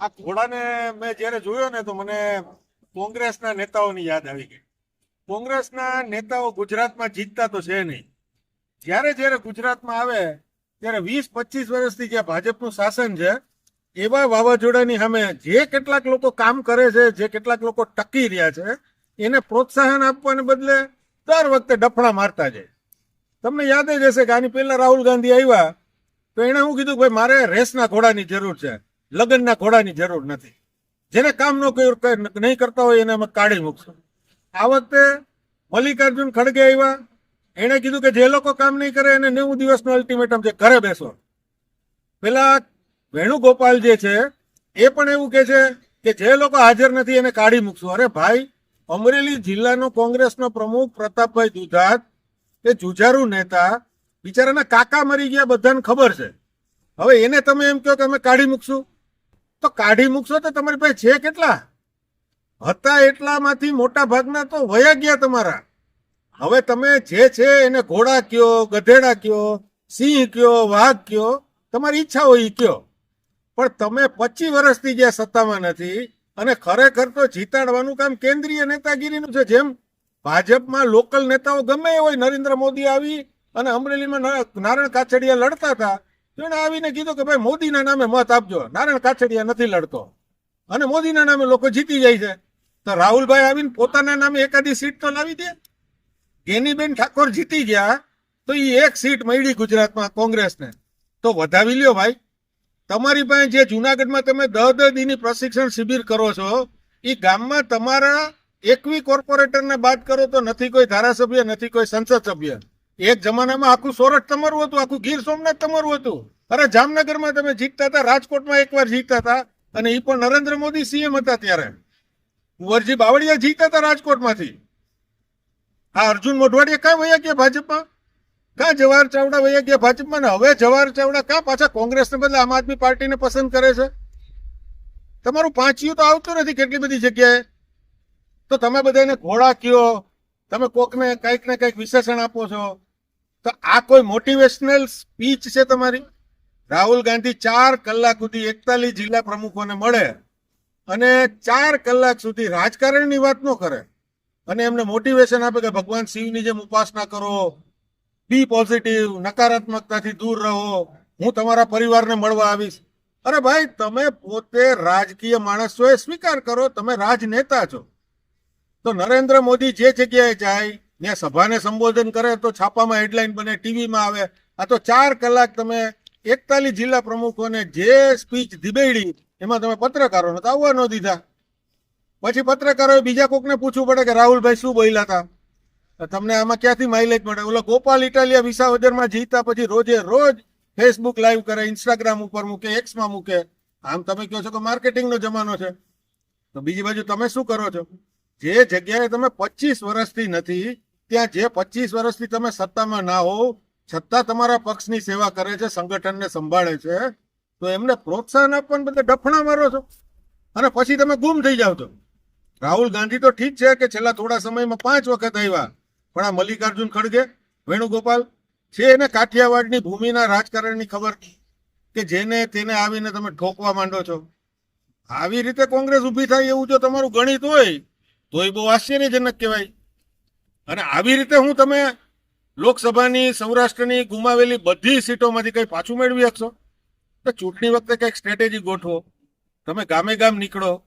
આ ઘોડાને મેં જ્યારે જોયો ને તો મને કોંગ્રેસના નેતાઓની યાદ આવી ગઈ. કોંગ્રેસના નેતાઓ ગુજરાતમાં જીતતા તો છે નહીં. જ્યારે જ્યારે ગુજરાતમાં આવે, ત્યારે વીસ પચીસ વર્ષથી જે ભાજપનું શાસન છે, એવા વાવાઝોડાની સામે જે કેટલાક લોકો કામ કરે છે, જે કેટલાક લોકો ટકી રહ્યા છે, એને પ્રોત્સાહન આપવાને બદલે દર વખતે ડફડા મારતા જાય. તમને યાદ જ હશે કે આની પહેલા રાહુલ ગાંધી આવ્યા, તો એણે હું કીધું કે ભાઈ, મારે રેસના ઘોડાની જરૂર છે. લગ્નના ઘોડાની જરૂર નથી. જેને કામ ન કર્યું નહીં કરતા હોય એને અમે કાઢી મૂકશું. આ વખતે મલ્લિકાર્જુન ખડગે આવ્યા. એણે કીધું કે જે લોકો કામ નહીં કરે, એને નેવું દિવસનો અલ્ટિમેટમ છે, ઘરે બેસો. પેલા વેણુગોપાલ જે છે, એ પણ એવું કે છે કે જે લોકો હાજર નથી, એને કાઢી મૂકશું. અરે ભાઈ, અમરેલી જિલ્લાનો કોંગ્રેસનો પ્રમુખ પ્રતાપભાઈ દુધાત એ જુજારુ નેતા, બિચારાના કાકા મરી ગયા, બધાને ખબર છે. હવે એને તમે એમ કહો કે અમે કાઢી મૂકશું? તો કાઢી મૂકશો તો તમારી પાસે છે કેટલા? હતા એટલામાંથી મોટા ભાગના તો વયા ગયા તમારા. હવે તમે જે છે એને ઘોડા કયો, ગધેડા કયો, સિંહ કયો, વાઘ કયો, તમારી ઈચ્છા હોય એ કયો. પણ તમે પચીસ વર્ષથી જે સત્તામાં નથી અને ખરેખર તો જીતાડવાનું કામ કેન્દ્રીય નેતાગીરીનું છે જેમ ભાજપમાં લોકલ નેતાઓ ગમે એ હોય, નરેન્દ્ર મોદી આવી અને અમરેલીમાં નારણ કાછડિયા લડતા હતા તો આવીને કીધું કે ભાઈ, મોદીના નામે મત આપજો. નારાયણ કાછડિયા નથી લડતો. અને મોદીના નામે લોકો જીતી જાય છે. તો રાહુલભાઈ આવીને પોતાના નામે એકાદી સીટ તો લાવી દે. ગેનીબેન ઠાકોર જીતી ગયા, તો એ એક સીટ મળી ગુજરાતમાં કોંગ્રેસને. તો વધાવી લ્યો ભાઈ. તમારી પાસે જે જુનાગઢમાં તમે દહ દહ દીની પ્રશિક્ષણ શિબિર કરો છો એ ગામમાં તમારા એકવી કોર્પોરેટરને બાદ કરો તો નથી કોઈ ધારાસભ્ય, નથી કોઈ સંસદ સભ્ય. એક જમાનામાં આખું સોરઠ તમારું હતું, આખું ગીર સોમનાથ તમારું હતું. અરે જામનગરમાં તમે જીતતા હતા, રાજકોટમાં એકવાર જીતતા હતા, અને એ પણ નરેન્દ્ર મોદી સીએમ હતા ત્યારે. કુંવરજી બાવળિયા જીતતા હતા રાજકોટમાંથી. આ અર્જુન મોઢવાડિયા ક્યાં વયા ગયા ભાજપમાં? ક્યાં જવાહર ચાવડા વયા ગયા ભાજપમાં? ને હવે જવાહર ચાવડા ક્યાં પાછા કોંગ્રેસને બદલે આમ આદમી પાર્ટીને પસંદ કરે છે? તમારું પાંચિયું તો આવતું નથી કેટલી બધી જગ્યાએ. તો તમે બધાને ઘોડા કયો, તમે કોકને કંઈક ને કંઈક વિશેષણ આપો છો. તો આ કોઈ મોટિવેશનલ સ્પીચ છે તમારી? રાહુલ ગાંધી ચાર કલાક સુધી એકતાલીસ જિલ્લા પ્રમુખોને મળે અને ચાર કલાક સુધી રાજકારણની વાત ન કરે. અને એમને મોટિવેશન આપે કે ભગવાન શિવની જેમ ઉપાસના કરો બી પોઝિટિવ નકારાત્મકતાથી દૂર રહો, હું તમારા પરિવારને મળવા આવીશ. અરે ભાઈ, તમે પોતે રાજકીય માણસ છો એ સ્વીકાર કરો, તમે રાજનેતા છો. તો નરેન્દ્ર મોદી જે જગ્યાએ જાય ત્યાં સભાને સંબોધન કરે તો છાપામાં હેડલાઇન બને ટીવીમાં આવે. આ તો ચાર કલાક તમે એકતાલીસ જિલ્લા પ્રમુખોને જે સ્પીચ ધીબેડી, એમાં તમે પત્રકારોને તો આવવા ન દીધા. પછી પત્રકારોએ બીજા કોકને પૂછવું પડે કે રાહુલભાઈ શું બોલ્યા હતા તમને આમાં ક્યાંથી માઇલેજ મળે? ઓલો ગોપાલ ઇટાલિયા વિસાવદરમાં જીતા પછી રોજે રોજ ફેસબુક લાઈવ કરે ઇન્સ્ટાગ્રામ ઉપર મૂકે એક્સમાં મૂકે. આમ તમે કહો છો કે માર્કેટિંગનો જમાનો છે. તો બીજી બાજુ તમે શું કરો છો? જે જગ્યાએ તમે પચીસ વર્ષથી નથી ત્યાં જે પચીસ વર્ષથી તમે સત્તામાં ના હોવ, છતાં તમારા પક્ષની સેવા કરે છે, સંગઠનને સંભાળે છે, તો એમને પ્રોત્સાહન આપવાને બદલે ડફણા મારો છો. અને પછી તમે ગુમ થઈ જાવ છો. રાહુલ ગાંધી તો ઠીક છે કે છેલ્લા થોડા સમયમાં પાંચ વખત આવ્યા, પણ આ મલ્લિકાર્જુન ખડગે, વેણુગોપાલ, છે એને કાઠિયાવાડની ભૂમિના રાજકારણની ખબર કે જેને તેને આવીને તમે ઠોકવા માંડો છો. આવી રીતે કોંગ્રેસ ઊભી થાય એવું જો તમારું ગણિત હોય તો એ બહુ આશ્ચર્યજનક કહેવાય. અને આવી રીતે હું તમે લોકસભાની, સૌરાષ્ટ્રની ગુમાવેલી બધી સીટોમાંથી કંઈ પાછું મેળવી શકશો? તો ચૂંટણી વખતે કંઈક સ્ટ્રેટેજી ગોઠવો. તમે ગામે ગામ નીકળો.